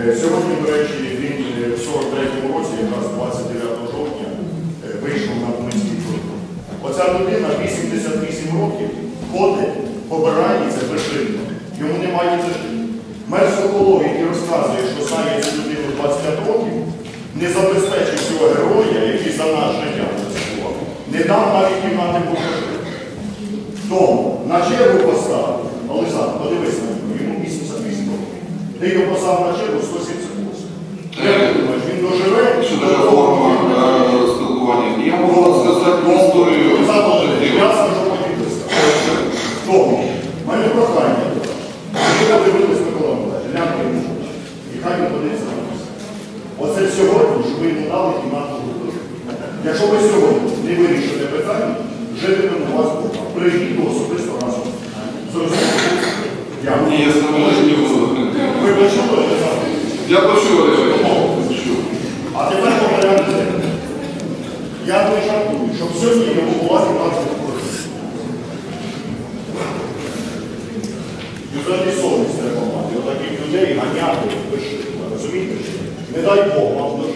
Сьогодні, до речі, він е, в 43-му році, якраз 29 жовтня, е, вийшов на Донецький кордон. Оця людина 88 років ходить, побирається безжильно. Йому немає життя. Мер Соколов, який розказує, що знає цю людину 25 років, не забезпечив цього героя, який за наш життя працював, не дав навіть кімнати покажи. Тому на чергу поставив, Олександр, подивись на нього, йому 88 років. Ти його поставив на чергу Оце сьогодні, щоб ви йому дали кімнату групу. Якщо ви сьогодні не вирішите питання, житиме на вас. Прийдіть особисто разом. Я. Ви почули, Я почув, А тепер погляньте. Я не жартую, щоб сьогодні йому була кімната групи. І совість треба мати. Отаких людей ганяти, пиши. Розумієте? メダイ松本